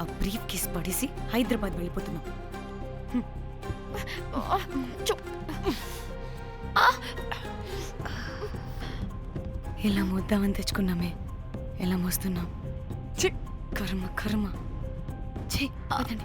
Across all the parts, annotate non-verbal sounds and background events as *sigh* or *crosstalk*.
ఆ brief case పడేసి హైదరాబాద్ వెళ్ళిపోతున్నాం. ఎలా మోద్దామని తెచ్చుకున్నామే? ఎలా మోస్తున్నాం? కర్మ కర్మ. ఛీ, వదండి.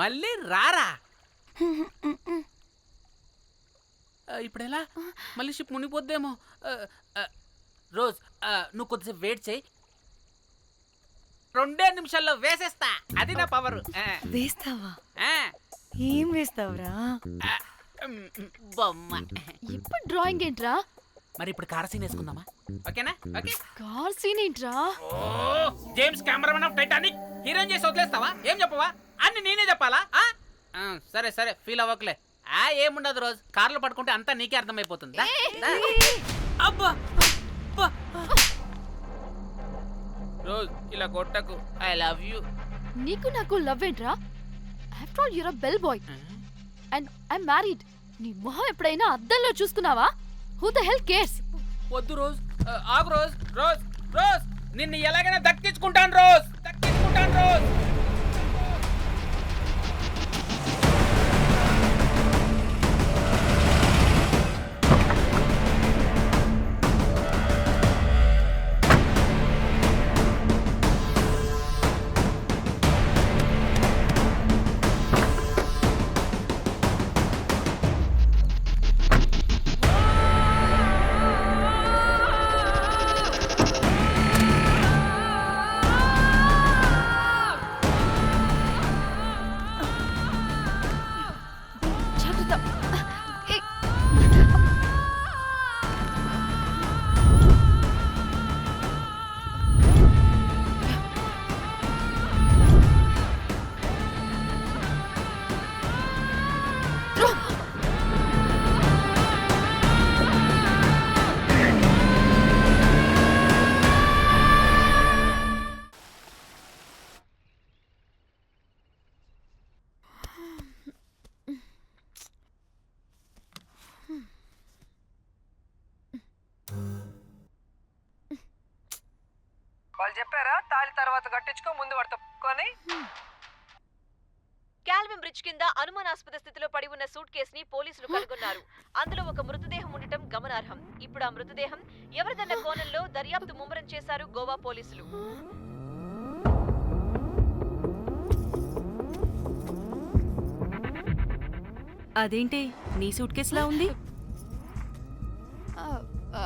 మళ్ళీ రారా? ఇప్పుడు ఎలా మళ్ళీ షిప్ మునిగిపోద్దేమో. రోజ్ నువ్వు కొద్దిసేపు వెయిట్ చేయి. రెండే నిమిషాల్లో వేసేస్తా. అది నా పవర్. వేస్తావా? ఏం వేస్తావురా? బొమ్మ. ఇప్పుడు డ్రాయింగ్ ఏంట్రా? మరి ఇప్పుడు కార్ సీన్ వేసుకుందామా? ఓకేనా? ఓకే. కార్ సీన్ ఏంట్రా? James cameraman of Titanic. Heroine చేసి వదిలేస్తావా? ఏం చెప్పవా? అన్ని నేనే చెప్పాలా? ఆ? ఆ, సరే సరే ఫీల్ అవ్వకలే. ఆ ఏముండదు రోజు. కార్లో పడుకుంటే అంతా నీకే అర్థమైపోతుంది. అబ్బా అబ్బా. రోజ్ ఇలా కొట్టకు. I love you. నీకు నాకు లవ్ ఏంట్రా? After all you're a bell boy and I married నీ మొహం ఎప్పుడైనా అద్దంలో చూసుకున్నావా హూ ద హెల్ కేర్స్ వద్దు రోజ్. ఆ, ఆగు రోజ్. Rose Rose. నిన్ను ఎలాగైనా దక్కించుకుంటాను రోజ్. దక్కించుకుంటాను రోజ్. కట్టించుకో ముందు వాడితో కొని క్యాల్విన్ బ్రిడ్జ్ కింద అనుమానాస్పద స్థితిలో పడి ఉన్న సూట్ కేసుని పోలీసులు కనుగొన్నారు. అందులో ఒక మృతదేహం ఉండటం గమనార్హం. ఇప్పుడు ఆ మృతదేహం ఎవరిదన్న కోణంలో దర్యాప్తు ముమ్మరం చేశారు గోవా పోలీసులు? అదేంటి? నీ సూట్ కేసులా ఉంది? ఆ, ఆ,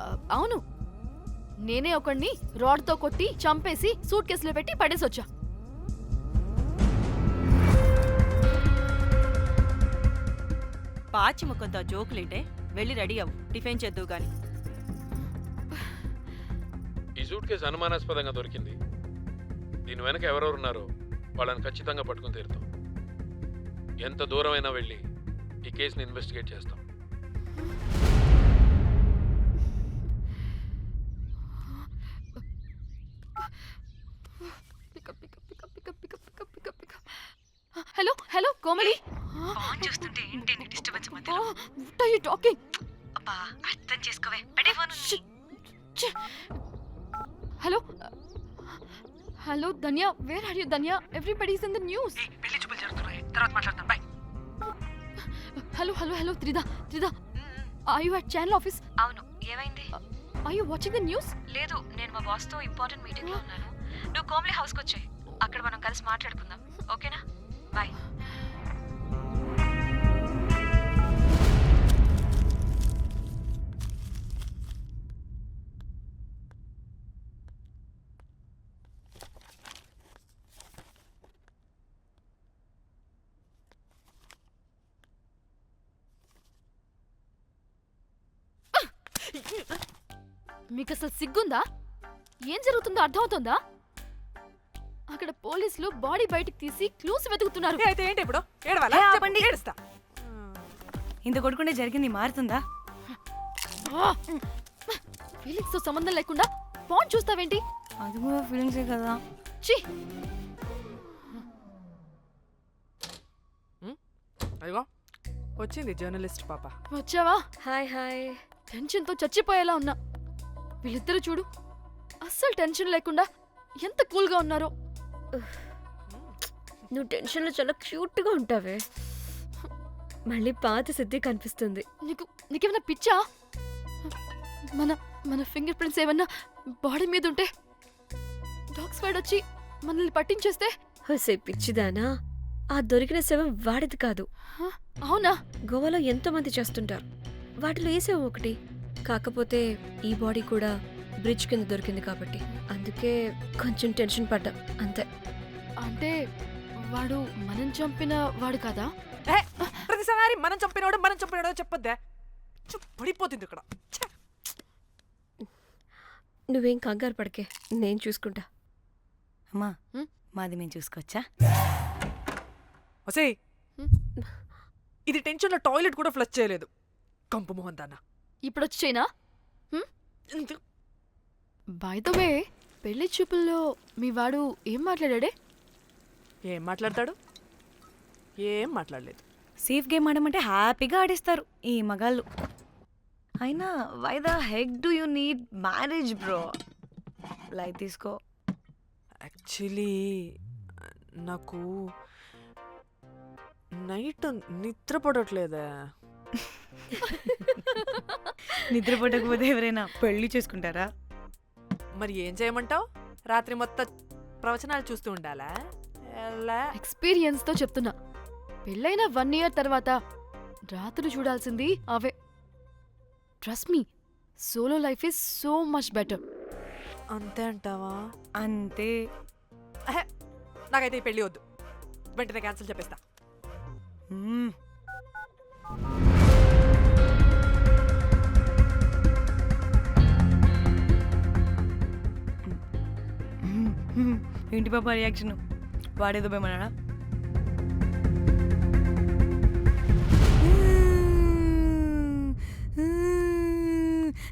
ఆ, అవును. నేనే ఒకడిని రాడ్తో కొట్టి చంపేసి సూట్ కేసులో పెట్టి పడేసొచ్చా. పాచి ముఖంతో జోకులేంటే వెళ్ళి రెడీ అవ్వు. టిఫిన్ చేద్దువు గాని. ఈ సూట్ కేసు అనుమానాస్పదంగా దొరికింది. దీని వెనక ఎవరెవరు ఉన్నారో వాళ్ళని ఖచ్చితంగా పట్టుకుని తీరుతాం. ఎంత దూరమైనా వెళ్ళి ఈ కేసుని ఇన్వెస్టిగేట్ చేస్తాం. హలో హలో కోమలి ఫోన్ చూస్తుంటే ఏంటి నీ disturbance what are you talking అబ్బా అర్థం చేసుకోవే. పెట్టే phone hello hello Dhanya where are you Dhanya everybody's in the news పెళ్ళి చూపులు జరుగుతున్నాయి. తర్వాత మాట్లాడతాను bye hello hello hello Trida Trida are you at channel office అవును. Are you watching the news లేదు నేను మా బాస్తో ఇంపార్టెంట్ మీటింగ్లో ఉన్నాను. నువ్వు కోమ్లీ హౌస్కి వచ్చే అక్కడ మనం కలిసి మాట్లాడుకుందాం. ఓకేనా? బాయ్ మీకు అసలు సిగ్గుందా? ఏం జరుగుతుందో అర్థమవుతుందా? అక్కడ పోలీసులు బాడీ బయటికి తీసి క్లూస్ వెతుకుతున్నారు. అయితే ఏంటి ఇప్పుడు? ఏడవాలా? ఏ, చెప్పు, ఆపండి. ఏడుస్తా. ఇంత కొడుకుంటే జరిగింది మారుతుందా? ఫీలింగ్స్తో సంబంధం లేకుండా ఫోన్ చూస్తావేంటి? అది కూడా ఫీలింగ్సే కదా. ఛీ! అయ్యో వచ్చింది జర్నలిస్ట్ పాప. వచ్చావా? Hi hi. టెన్షన్తో చచ్చిపోయేలా ఉన్నా. వీళ్ళిద్దరు చూడు. అస్సలు టెన్షన్ లేకుండా ఎంత కూల్గా ఉన్నారో. నువ్వు టెన్షన్లో చాలా క్యూట్గా ఉంటావే. మళ్ళీ పాత సిద్ధి కనిపిస్తుంది. నీకు నీకేమైనా పిచ్చా? మన మన ఫింగర్ ప్రింట్స్ ఏమన్నా బాడీ మీద ఉంటే డాగ్స్ వైడ్ వచ్చి మనల్ని పట్టించేస్తే? హోసే పిచ్చిదానా. ఆ దొరికిన శవం వాడిది కాదు? అవునా? గోవాలో ఎంతో మంది చేస్తుంటారు. వాటిలో ఏ శవం ఒకటి? కాకపోతే ఈ బాడీ కూడా బ్రిడ్జ్ కింద దొరికింది కాబట్టి. అందుకే కొంచెం టెన్షన్ పడ్డా. అంతే. అంటే వాడు మనం చంపిన వాడు కదా? ఏ, ప్రతిసారి మనం చంపినోడు మనం చంపినోడు చెప్పొద్దే. పడిపోతుంది ఇక్కడ. ఛే. నువ్వేం కంగారు పడకే నేను చూసుకుంటా. అమ్మా హ్మ్? మాది మేము చూసుకోవచ్చా? ఒసేయ్ హ్మ్? ఇది టెన్షన్లో టాయిలెట్ కూడా ఫ్లష్ చేయలేదు. కంపు మోహన్ దాన్న. ఇప్పుడు వచ్చి చైనా బై ద వే పెళ్ళి చూపుల్లో మీ వాడు ఏం మాట్లాడాడే? ఏం మాట్లాడతాడు? ఏం మాట్లాడలేదు. సేఫ్ గేమ్ ఆడమంటే హ్యాపీగా ఆడిస్తారు ఈ మగాళ్ళు. అయినా why the heck do you need marriage bro light తీసుకో. యాక్చువల్లీ నాకు నైట్ నిద్ర పడట్లేదే. *laughs* నిద్రపోటకపోతే ఎవరైనా పెళ్ళి చేసుకుంటారా? మరి ఏం చేయమంటావు? రాత్రి మొత్తం ప్రవచనాలు చూస్తూ ఉండాలా? ఎలా? ఎక్స్పీరియన్స్తో చెప్తున్నా. పెళ్ళైన వన్ ఇయర్ తర్వాత రాత్రులు చూడాల్సింది అవే. Trust me solo life is so much better అంతే అంటావా? అంతే. అహే, నాకైతే ఈ పెళ్ళి వద్దు. వెంటనే క్యాన్సిల్ చెప్పేస్తా. మ్మ్. *laughs* ఏంటి పాప రియాక్షన్ వాడేదో భయమన్నాడా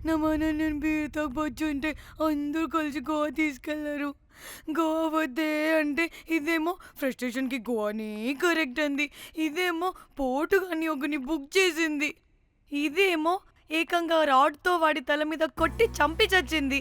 నా మన నేను బీరుతో తాగొచ్చు అంటే అందరూ కలిసి గోవా తీసుకెళ్ళారు. గోవా వద్దే అంటే ఇదేమో ఫ్రస్ట్రేషన్కి గోవానే కరెక్ట్ అంది. ఇదేమో పోటు కానీ ఒకని బుక్ చేసింది. ఇదేమో ఏకంగా రాడ్తో వాడి తల మీద కొట్టి చంపి చచ్చింది.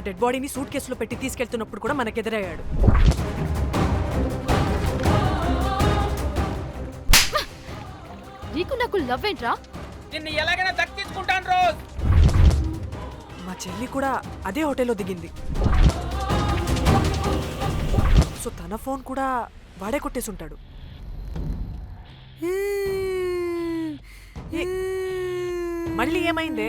ఆ డెడ్ బాడీని సూట్ కేసులో పెట్టి తీసుకెళ్తున్నప్పుడు కూడా మనకెదురయ్యాడు నీకు నాకు లవ్ ఏంట్రా? నిన్ను ఎలాగైనా దక్కించుకుంటాను రోజ్. మా చెల్లి కూడా అదే హోటల్లో దిగింది. సో తన ఫోన్ కూడా వాడే కొట్టేసుంటాడు. ఏ, మళ్ళీ ఏమైందే?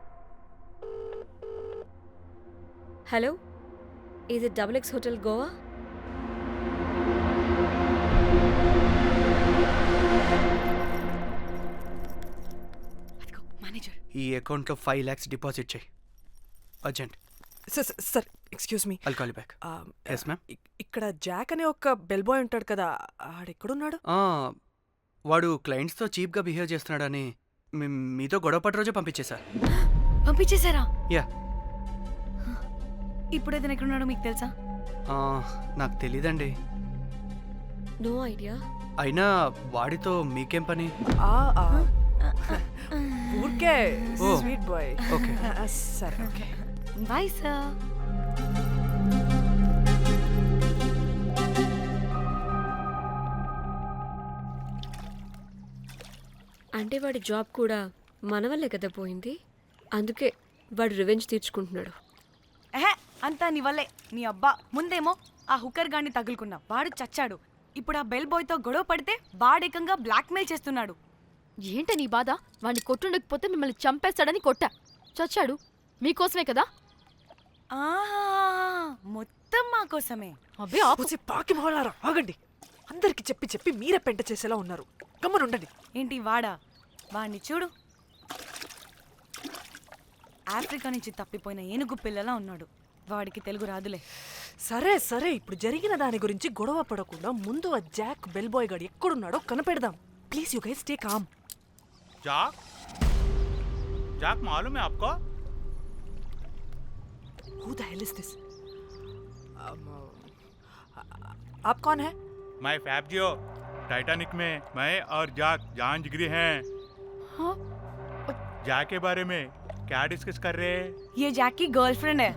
హలో ఇది double X hotel Goa? Manager. ఈ అకౌంట్లో ఫైవ్ ల్యాక్స్ డిపాజిట్ చేయి. Urgent. Sir sir, excuse me. I'll call back yes ma'am ఇక్కడ జాక్ అనే ఒక బెల్ బాయ్ ఉంటాడు కదా ఆడెక్కడున్నాడు? వాడు క్లయింట్స్తో చీప్గా బిహేవ్ చేస్తున్నాడని మీతో గొడవ పడి రోజే పంపించేశా పంపించేశారా? యా ఇప్పుడు అతను ఎక్కడున్నాడో మీకు తెలుసా? ఆ, నాకు తెలీదండి. No idea. అయినా వాడితో మీకేం పని? ఆ, ఆ. ఊరికే ఓ. Sweet boy. ఓకే. సరే ఓకే. Bye sir. అంటే వాడి జాబ్ కూడా మన వల్లే కదా పోయింది? అందుకే వాడు రివెంజ్ తీర్చుకుంటున్నాడు. ఎహే అంతా నీ వల్లే. నీ అబ్బా. ముందేమో ఆ హుకర్ గాన్ని తగులుకున్నా. వాడు చచ్చాడు. ఇప్పుడు ఆ బెల్ బాయ్తో గొడవ పడితే వాడేకంగా బ్లాక్మెయిల్ చేస్తున్నాడు. ఏంట నీ బాధ? వాడిని కొట్టుండకపోతే మిమ్మల్ని చంపేస్తాడని కొట్టా. చచ్చాడు. మీకోసమే కదా? ఆహా. మొత్తం మా కోసమే. అబ్బే ఆపు. పాకి మొహలారా. ఆగండి. అందరికి చెప్పి చెప్పి మీరే పెంట చేసేలా ఉన్నారు. గమ్మని ఉండండి ఏంటి వాడా? వాడిని చూడు. ఆఫ్రికా నుంచి తప్పిపోయిన ఏనుగు పిల్లలా ఉన్నాడు. వాడికి తెలుగు రాదులే సరే సరే ఇప్పుడు జరిగిన దాని గురించి గొడవ పడకుండా ముందు ఆ జాక్ బెల్ బాయ్ గాడు ఎక్కడున్నాడో కనిపెడదాం please you guys take calm जाक जाक मालूम है आपको who the hell is this आप कौन है मैं फैब्जियो टाइटैनिक में मैं और जाक जान जिगरी हैं हाँ? जाक के बारे में क्या डिस्कस कर रहे हैं ये जैक की गर्लफ्रेंड है